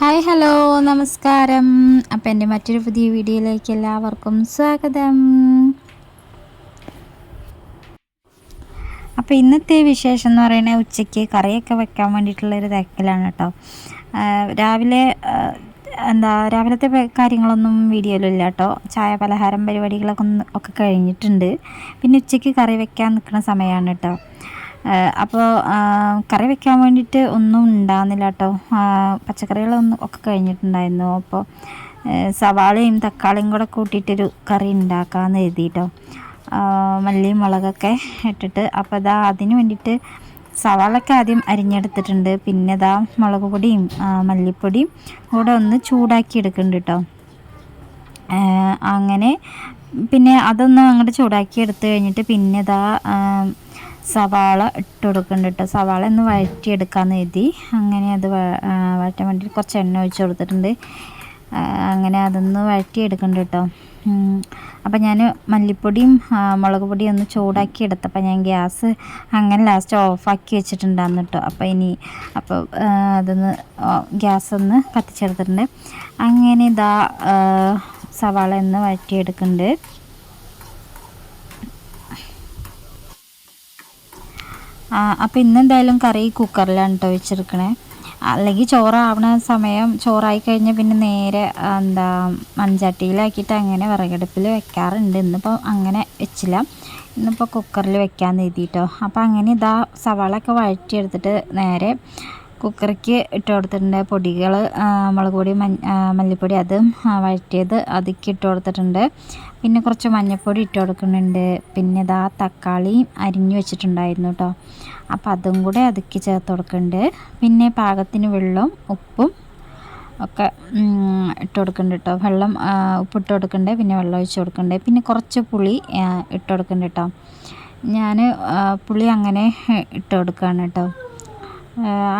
Hi hello നമസ്കാരം. അപ്പം എന്റെ മറ്റൊരു പുതിയ വീഡിയോയിലേക്ക് എല്ലാവർക്കും സ്വാഗതം. അപ്പോൾ ഇന്നത്തെ വിശേഷം എന്ന് പറയുന്നത് ഉച്ചയ്ക്ക് കറിയൊക്കെ വെക്കാൻ വേണ്ടിയിട്ടുള്ളൊരു തിരക്കിലാണ് കേട്ടോ. രാവിലെ എന്താ രാവിലത്തെ കാര്യങ്ങളൊന്നും വീഡിയോയിലില്ല കേട്ടോ. ചായ പലഹാരം പരിപാടികളൊക്കെ ഒക്കെ കഴിഞ്ഞിട്ടുണ്ട്. പിന്നെ ഉച്ചയ്ക്ക് കറി വെക്കാൻ നിൽക്കുന്ന സമയമാണ് കേട്ടോ. അപ്പോൾ കറി വെക്കാൻ വേണ്ടിയിട്ട് ഒന്നും ഉണ്ടാകുന്നില്ല കേട്ടോ. പച്ചക്കറികളൊന്നും ഒക്കെ കഴിഞ്ഞിട്ടുണ്ടായിരുന്നു. അപ്പോൾ സവാളയും തക്കാളിയും കൂടെ കൂട്ടിയിട്ടൊരു കറി ഉണ്ടാക്കാമെന്ന് എഴുതി കേട്ടോ മല്ലിയും മുളകൊക്കെ ഇട്ടിട്ട് അപ്പോൾ ഇതാ അതിന് വേണ്ടിയിട്ട് സവാളൊക്കെ ആദ്യം അരിഞ്ഞെടുത്തിട്ടുണ്ട്. പിന്നെ ഇതാ മുളക് പൊടിയും മല്ലിപ്പൊടിയും കൂടെ ഒന്ന് ചൂടാക്കി എടുക്കുന്നുണ്ട് കേട്ടോ. അങ്ങനെ പിന്നെ അതൊന്ന് അങ്ങോട്ട് ചൂടാക്കി എടുത്തു കഴിഞ്ഞിട്ട് പിന്നെ ഇതാ സവാള ഇട്ട് കൊടുക്കുന്നുണ്ട് കേട്ടോ സവാള ഒന്ന് വഴറ്റിയെടുക്കാമെന്ന് എഴുതി അങ്ങനെ അത് വഴറ്റാൻ വേണ്ടി കുറച്ച് എണ്ണ ഒഴിച്ച് കൊടുത്തിട്ടുണ്ട്. അങ്ങനെ അതൊന്ന് വഴറ്റിയെടുക്കുന്നുണ്ട് കേട്ടോ അപ്പം ഞാൻ മല്ലിപ്പൊടിയും മുളക് പൊടിയും ഒന്ന് ചൂടാക്കി എടുത്തപ്പോൾ ഞാൻ ഗ്യാസ് അങ്ങനെ ലാസ്റ്റ് ഓഫാക്കി വെച്ചിട്ടുണ്ടായിരുന്നു കേട്ടോ അപ്പോൾ ഇനി അപ്പോൾ അതൊന്ന് ഗ്യാസ് ഒന്ന് കത്തിച്ചെടുത്തിട്ടുണ്ട്. അങ്ങനെ ഇതാ സവാള ഒന്ന് വഴറ്റിയെടുക്കുന്നുണ്ട് അപ്പോൾ ഇന്ന് എന്തായാലും കറി കുക്കറിലാണ് കേട്ടോ വെച്ചെടുക്കണേ അല്ലെങ്കിൽ ചോറാവണ സമയം ചോറായി കഴിഞ്ഞാൽ പിന്നെ നേരെ എന്താ മൺചട്ടിയിലാക്കിയിട്ട് അങ്ങനെ വിറകടുപ്പിൽ വെക്കാറുണ്ട്. ഇന്നിപ്പോൾ അങ്ങനെ വെച്ചില്ല. ഇന്നിപ്പോൾ കുക്കറിൽ വെക്കാമെന്ന് എഴുതിയിട്ടോ അപ്പോൾ അങ്ങനെ ഇതാ സവാളൊക്കെ വഴറ്റിയെടുത്തിട്ട് നേരെ കുക്കറിക്ക് ഇട്ട് കൊടുത്തിട്ടുണ്ട്. പൊടികൾ മുളക് പൊടി മല്ലിപ്പൊടി അത് വഴറ്റിയത് അതിക്ക് ഇട്ട് കൊടുത്തിട്ടുണ്ട്. പിന്നെ കുറച്ച് മഞ്ഞൾപ്പൊടി ഇട്ട് കൊടുക്കുന്നുണ്ട്. പിന്നെ ഇതാ തക്കാളിയും അരിഞ്ഞു വെച്ചിട്ടുണ്ടായിരുന്നു കേട്ടോ അപ്പോൾ അതും കൂടെ അതിക്ക് ചേർത്ത് കൊടുക്കുന്നുണ്ട്. പിന്നെ പാകത്തിന് വെള്ളവും ഉപ്പും ഒക്കെ ഇട്ട് കൊടുക്കുന്നുണ്ട് കേട്ടോ വെള്ളം ഉപ്പ് ഉപ്പിട്ട് കൊടുക്കണ്ടേ പിന്നെ വെള്ളം ഒഴിച്ച് കൊടുക്കണ്ടേ പിന്നെ കുറച്ച് പുളി ഇട്ട് കൊടുക്കുന്നുണ്ട് കേട്ടോ ഞാൻ പുളി അങ്ങനെ ഇട്ട് കൊടുക്കുകയാണ് കേട്ടോ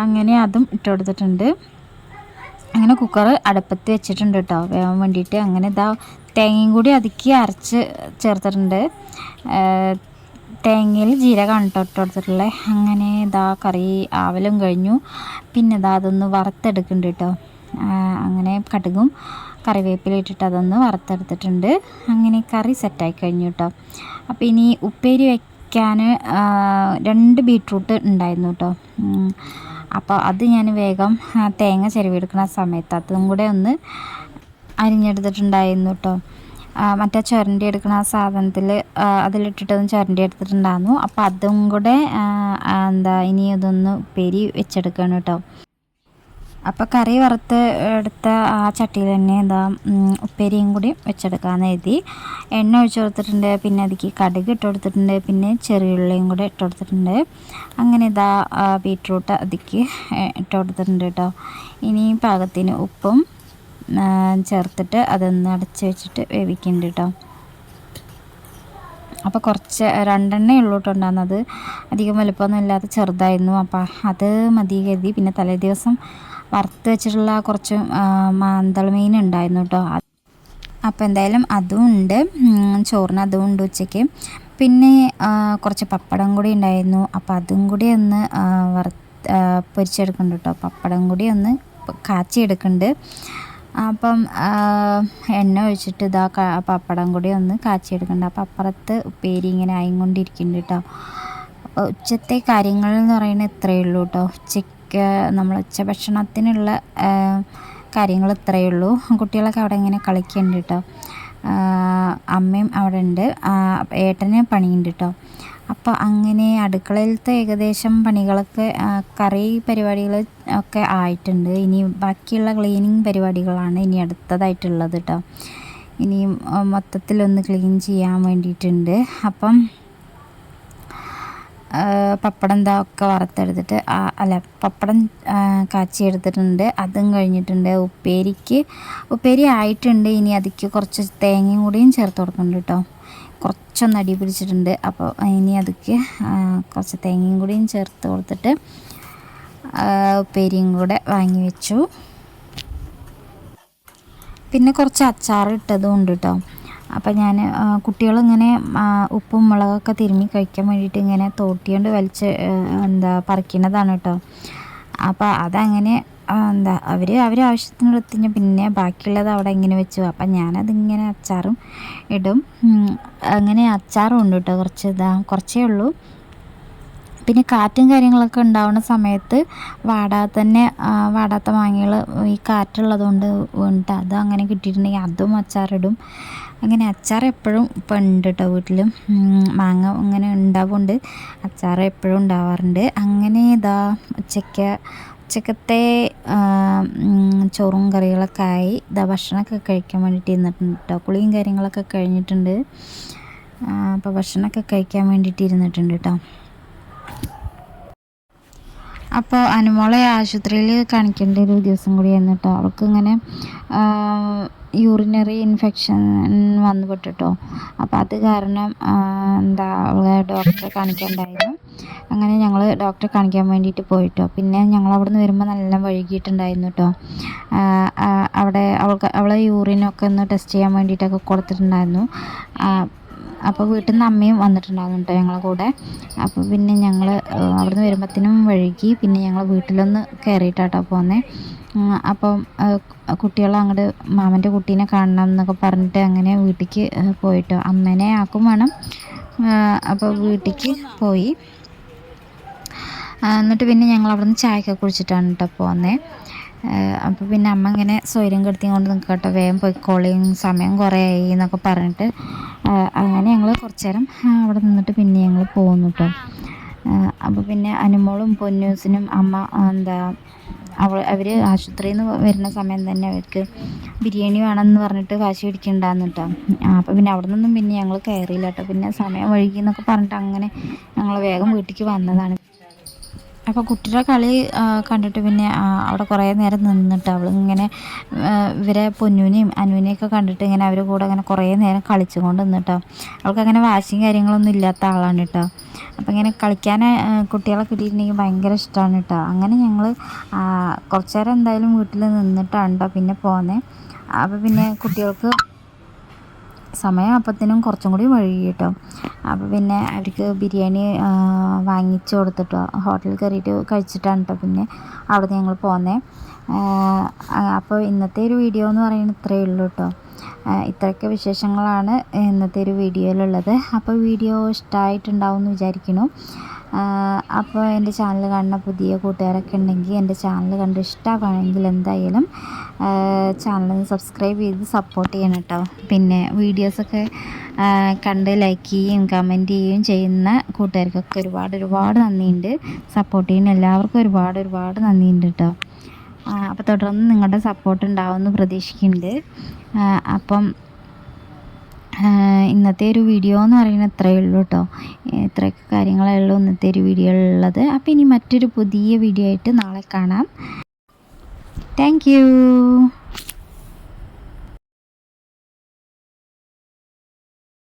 അങ്ങനെ അതും ഇട്ട് കൊടുത്തിട്ടുണ്ട് അങ്ങനെ കുക്കർ അടുപ്പത്ത് വെച്ചിട്ടുണ്ട് കേട്ടോ. വേവാൻ വേണ്ടിയിട്ട് അങ്ങനെ ഇതാ തേങ്ങയും കൂടി അതുക്കി അരച്ച് ചേർത്തിട്ടുണ്ട്. തേങ്ങയിൽ ജീരകമാണ് കേട്ടോ ഇട്ട് കൊടുത്തിട്ടുള്ളത് അങ്ങനെ ഇതാ കറി ആവലും കഴിഞ്ഞു. പിന്നെ ഇതാ അതൊന്ന് വറുത്തെടുക്കുന്നുണ്ട് കേട്ടോ. അങ്ങനെ കടുകും കറിവേപ്പില ഇട്ടിട്ട് അതൊന്ന് വറുത്തെടുത്തിട്ടുണ്ട്. അങ്ങനെ കറി സെറ്റായി കഴിഞ്ഞു കേട്ടോ. അപ്പോൾ ഇനി ഉപ്പേരി വെക്കാൻ ആ, രണ്ട് ബീട്രൂട്ട് ഉണ്ടായിരുന്നു കേട്ടോ അപ്പോൾ അത് ഞാൻ വേഗം തേങ്ങ ചിരവിയെടുക്കുന്ന സമയത്ത് അതും കൂടെ ഒന്ന് അരിഞ്ഞെടുത്തിട്ടുണ്ടായിരുന്നു കേട്ടോ മറ്റേ ചുരണ്ടി എടുക്കുന്ന ആ സാധനത്തിൽ അതിലിട്ടിട്ടൊന്ന് ചുരണ്ടി എടുത്തിട്ടുണ്ടായിരുന്നു. അപ്പോൾ അതും കൂടെ എന്താ ഇനി അതൊന്ന് പെരി വെച്ചെടുക്കണം കേട്ടോ അപ്പോൾ കറി വറുത്ത് എടുത്ത ആ ചട്ടിയിൽ തന്നെ എന്താ ഉപ്പേരിയും കൂടി വെച്ചെടുക്കാമെന്ന് എഴുതി എണ്ണ ഒഴിച്ച് കൊടുത്തിട്ടുണ്ട് പിന്നെ അതിക്ക് കടുക് ഇട്ട് കൊടുത്തിട്ടുണ്ട് പിന്നെ ചെറിയുള്ളിയും കൂടി ഇട്ട് കൊടുത്തിട്ടുണ്ട്. അങ്ങനെ ഇതാ ബീട്രൂട്ട് അതിക്ക് ഇട്ട് കൊടുത്തിട്ടുണ്ട് കേട്ടോ. ഇനി പാകത്തിന് ഉപ്പും ചേർത്തിട്ട് അതൊന്ന് അടച്ച് വെച്ചിട്ട് വേവിക്കുന്നുണ്ട് കേട്ടോ. അപ്പോൾ കുറച്ച് രണ്ടെണ്ണേ ഉള്ളൂ കേട്ടോ ഉണ്ടാകുന്നത് അധികം വലുപ്പമൊന്നും ഇല്ലാതെ ചെറുതായിരുന്നു. അപ്പോൾ അത് മതി കരുതി. പിന്നെ തലേ ദിവസം വറുത്ത് വെച്ചിട്ടുള്ള കുറച്ച് മാന്തളമീൻ ഉണ്ടായിരുന്നു കേട്ടോ അപ്പോൾ എന്തായാലും അതും ഉണ്ട്. ചോറിന് അതും ഉണ്ട് ഉച്ചയ്ക്ക്. പിന്നെ കുറച്ച് പപ്പടം കൂടി ഉണ്ടായിരുന്നു. അപ്പോൾ അതും കൂടി ഒന്ന് വറുത്ത് പൊരിച്ചെടുക്കുന്നുണ്ട് കേട്ടോ പപ്പടം കൂടി ഒന്ന് കാച്ചിയെടുക്കുന്നുണ്ട്. അപ്പം എണ്ണ ഒഴിച്ചിട്ട് ഇതാ പപ്പടം കൂടി ഒന്ന് കാച്ചിയെടുക്കുന്നുണ്ട്. അപ്പോൾ അപ്പുറത്ത് ഉപ്പേരി ഇങ്ങനെ ആയിക്കൊണ്ടിരിക്കുന്നുണ്ട് കേട്ടോ ഉച്ചത്തെ കാര്യങ്ങൾ എന്ന് പറയുന്നത് ഇത്രയേ ഉള്ളൂ കേട്ടോ ഉച്ചയ്ക്ക് നമ്മൾ ഉച്ചഭക്ഷണത്തിനുള്ള ഭക്ഷണത്തിനുള്ള കാര്യങ്ങൾ ഇത്രയേ ഉള്ളൂ. കുട്ടികളൊക്കെ അവിടെ ഇങ്ങനെ കളിക്കുന്നുണ്ട് കേട്ടോ അമ്മയും അവിടെ ഉണ്ട്. ഏട്ടന് പണിയുണ്ട് കേട്ടോ അപ്പോൾ അങ്ങനെ അടുക്കളയിലത്തെ ഏകദേശം പണികളൊക്കെ കറി പരിപാടികൾ ഒക്കെ ആയിട്ടുണ്ട്. ഇനി ബാക്കിയുള്ള ക്ലീനിങ് പരിപാടികളാണ് ഇനി അടുത്തതായിട്ടുള്ളത് കേട്ടോ ഇനിയും മൊത്തത്തിലൊന്ന് ക്ലീൻ ചെയ്യാൻ വേണ്ടിയിട്ടുണ്ട്. അപ്പം പപ്പടം എന്താ ഒക്കെ വറുത്തെടുത്തിട്ട് അല്ല പപ്പടം കാച്ചിയെടുത്തിട്ടുണ്ട്. അതും കഴിഞ്ഞിട്ടുണ്ട് ഉപ്പേരിക്ക്. ഉപ്പേരി ആയിട്ടുണ്ട്. ഇനി അതിക്ക് കുറച്ച് തേങ്ങയും കൂടിയും ചേർത്ത് കൊടുക്കുന്നുണ്ട് കേട്ടോ. കുറച്ചൊന്ന് അടി പിടിച്ചിട്ടുണ്ട്. അപ്പോൾ ഇനി അതിക്ക് കുറച്ച് തേങ്ങയും കൂടിയും ചേർത്ത് കൊടുത്തിട്ട് ഉപ്പേരിയും കൂടെ വാങ്ങി വെച്ചു. പിന്നെ കുറച്ച് അച്ചാർ ഇട്ടതും ഉണ്ട് കേട്ടോ. അപ്പം ഞാൻ കുട്ടികളിങ്ങനെ ഉപ്പും മുളകൊക്കെ തിരുമ്മി കഴിക്കാൻ വേണ്ടിയിട്ട് ഇങ്ങനെ തോട്ടിയോണ്ട് വലിച്ച് എന്താ പറിക്കുന്നതാണ് കേട്ടോ അപ്പോൾ അതങ്ങനെ എന്താ അവർ അവർ ആവശ്യത്തിന് എടുത്ത് പിന്നെ ബാക്കിയുള്ളത് അവിടെ ഇങ്ങനെ വെച്ചു. അപ്പം ഞാനതിങ്ങനെ അച്ചാറും ഇടും. അങ്ങനെ അച്ചാറും ഉണ്ട് കേട്ടോ കുറച്ച് ഇതാ കുറച്ചേ ഉള്ളൂ. പിന്നെ കാറ്റും കാര്യങ്ങളൊക്കെ ഉണ്ടാവുന്ന സമയത്ത് വാടാതെ തന്നെ വാടാത്ത മാങ്ങകൾ ഈ കാറ്റുള്ളത് കൊണ്ട് വീണിട്ട് അത് അങ്ങനെ കിട്ടിയിട്ടുണ്ടെങ്കിൽ അതും അച്ചാറിടും. അങ്ങനെ അച്ചാർ എപ്പോഴും ഇപ്പം ഉണ്ട് കേട്ടോ വീട്ടിലും മാങ്ങ അങ്ങനെ ഉണ്ടാവുകൊണ്ട് അച്ചാർ എപ്പോഴും ഉണ്ടാവാറുണ്ട്. അങ്ങനെ ഇതാ ഉച്ചയ്ക്ക് ഉച്ചക്കത്തെ ചോറും കറികളൊക്കെ ആയി ഇതാ ഭക്ഷണമൊക്കെ കഴിക്കാൻ വേണ്ടിയിട്ട് ഇരുന്നിട്ടുണ്ട്. കേട്ടോ കുളിയും കാര്യങ്ങളൊക്കെ കഴിഞ്ഞിട്ടുണ്ട്. അപ്പോൾ ഭക്ഷണമൊക്കെ കഴിക്കാൻ വേണ്ടിയിട്ട് ഇരുന്നിട്ടുണ്ട് കേട്ടോ അപ്പോൾ അനുമോളെ ആശുപത്രിയിൽ കാണിക്കേണ്ട ഒരു ദിവസം കൂടി കേട്ടോ അവൾക്ക് ഇങ്ങനെ യൂറിനറി ഇൻഫെക്ഷൻ വന്നു പെട്ടിട്ടോ. അപ്പോൾ അത് കാരണം എന്താ അവളെ ഡോക്ടറെ കാണിക്കേണ്ടായിരുന്നു. അങ്ങനെ ഞങ്ങൾ ഡോക്ടറെ കാണിക്കാൻ വേണ്ടിയിട്ട് പോയിട്ടോ. പിന്നെ ഞങ്ങൾ അവിടെ നിന്ന് വരുമ്പോൾ നല്ല വഴുകിയിട്ടുണ്ടായിരുന്നു കേട്ടോ അവിടെ അവൾക്ക് അവളെ യൂറിനൊക്കെ ഒന്ന് ടെസ്റ്റ് ചെയ്യാൻ വേണ്ടിയിട്ടൊക്കെ കൊടുത്തിട്ടുണ്ടായിരുന്നു. അപ്പോൾ വീട്ടിൽ നിന്ന് അമ്മയും വന്നിട്ടുണ്ടായിരുന്നു കേട്ടോ ഞങ്ങളെ കൂടെ. അപ്പോൾ പിന്നെ ഞങ്ങൾ അവിടുന്ന് വരുമ്പോഴത്തേനും വഴുകി പിന്നെ ഞങ്ങൾ വീട്ടിലൊന്ന് കയറിയിട്ടാട്ടോ പോന്നേ. അപ്പം കുട്ടികൾ അങ്ങോട്ട് മാമന്റെ കുട്ടീനെ കാണണം എന്നൊക്കെ പറഞ്ഞിട്ട് അങ്ങനെ വീട്ടിലേക്ക് പോയിട്ടോ. അമ്മേനെ ആക്കും വേണം. അപ്പോൾ വീട്ടിലേക്ക് പോയി. എന്നിട്ട് പിന്നെ ഞങ്ങൾ അവിടുന്ന് ചായയൊക്കെ കുടിച്ചിട്ടാണ് കേട്ടോ പോകുന്നത് അപ്പോൾ പിന്നെ അമ്മ ഇങ്ങനെ സ്വൈര്യം കെടുത്തി കൊണ്ട് നിൽക്കട്ടെ വേഗം പോയിക്കോളിയും സമയം കുറേ ആയി എന്നൊക്കെ പറഞ്ഞിട്ട്. അങ്ങനെ ഞങ്ങൾ കുറച്ച് നേരം അവിടെ നിന്നിട്ട് പിന്നെ ഞങ്ങൾ പോകുന്നു കേട്ടോ അപ്പോൾ പിന്നെ അനുമോളും പൊന്നൂസിനും അമ്മ എന്താ അവൾ അവർ ആശുപത്രിയിൽ നിന്ന് വരുന്ന സമയം തന്നെ അവർക്ക് ബിരിയാണി വേണമെന്ന് പറഞ്ഞിട്ട് വാശി പിടിക്കണ്ടാന്ന് കേട്ടോ അപ്പോൾ പിന്നെ അവിടെ നിന്നും പിന്നെ ഞങ്ങൾ കയറിയില്ല കേട്ടോ പിന്നെ സമയം വഴുകി എന്നൊക്കെ പറഞ്ഞിട്ട് അങ്ങനെ ഞങ്ങൾ വേഗം വീട്ടിലേക്ക് വന്നതാണ്. അപ്പോൾ കുട്ടിയുടെ കളി കണ്ടിട്ട് പിന്നെ അവിടെ കുറേ നേരം നിന്നിട്ട് അവൾ ഇങ്ങനെ ഇവരെ പൊന്നുവിനെയും അനുവിനെയൊക്കെ കണ്ടിട്ട് ഇങ്ങനെ അവർ കൂടെ അങ്ങനെ കുറേ നേരം കളിച്ചുകൊണ്ട് നിന്നിട്ടോ. അവൾക്ക് അങ്ങനെ വാശിയും കാര്യങ്ങളൊന്നും ഇല്ലാത്ത ആളാണ് കേട്ടോ അപ്പോൾ ഇങ്ങനെ കളിക്കാൻ കുട്ടികളെ കിട്ടിയിട്ടുണ്ടെങ്കിൽ ഭയങ്കര ഇഷ്ടമാണ് കേട്ടോ അങ്ങനെ ഞങ്ങൾ കുറച്ച് നേരം എന്തായാലും വീട്ടിൽ നിന്നിട്ടാണ് കേട്ടോ പിന്നെ പോകുന്നത് അപ്പോൾ പിന്നെ കുട്ടികൾക്ക് സമയം അപ്പത്തിനും കുറച്ചും കൂടി വഴുകി കേട്ടോ. അപ്പോൾ പിന്നെ അവർക്ക് ബിരിയാണി വാങ്ങിച്ചു കൊടുത്തിട്ടോ. ഹോട്ടലിൽ കയറിയിട്ട് കഴിച്ചിട്ടാണ് കേട്ടോ പിന്നെ അവിടെ ഞങ്ങൾ പോകുന്നത് അപ്പോൾ ഇന്നത്തെ ഒരു വീഡിയോ എന്ന് പറയുന്നത് ഇത്രയേ ഉള്ളൂ കേട്ടോ ഇത്രയൊക്കെ വിശേഷങ്ങളാണ് ഇന്നത്തെ ഒരു വീഡിയോയിലുള്ളത്. അപ്പോൾ വീഡിയോ ഇഷ്ടമായിട്ടുണ്ടാവും എന്ന് വിചാരിക്കുന്നു. അപ്പോൾ എന്റെ ചാനൽ കാണുന്ന പുതിയ കൂട്ടുകാരൊക്കെ ഉണ്ടെങ്കിൽ എന്റെ ചാനൽ കണ്ട് ഇഷ്ടമാണെങ്കിൽ എന്തായാലും ചാനൽ സബ്സ്ക്രൈബ് ചെയ്ത് സപ്പോർട്ട് ചെയ്യണം കേട്ടോ. പിന്നെ വീഡിയോസൊക്കെ കണ്ട് ലൈക്ക് ചെയ്യുകയും കമന്റ് ചെയ്യുകയും ചെയ്യുന്ന കൂട്ടുകാർക്കൊക്കെ ഒരുപാട് ഒരുപാട് നന്ദിയുണ്ട്. സപ്പോർട്ട് ചെയ്യുന്ന എല്ലാവർക്കും ഒരുപാട് ഒരുപാട് നന്ദിയുണ്ട് കേട്ടോ. അപ്പോൾ തുടർന്ന് നിങ്ങളുടെ സപ്പോർട്ട് ഉണ്ടാവുമെന്ന് പ്രതീക്ഷിക്കുന്നുണ്ട്. അപ്പം ഇന്നത്തെ ഒരു വീഡിയോ എന്ന് പറയുന്നത് ഇത്രയേ ഉള്ളൂ കേട്ടോ ഇത്രയൊക്കെ കാര്യങ്ങളേ ഉള്ളൂ ഇന്നത്തെ ഒരു വീഡിയോയിലുള്ളത് അപ്പോൾ ഇനി മറ്റൊരു പുതിയ വീഡിയോ ആയിട്ട് നാളെ കാണാം. താങ്ക്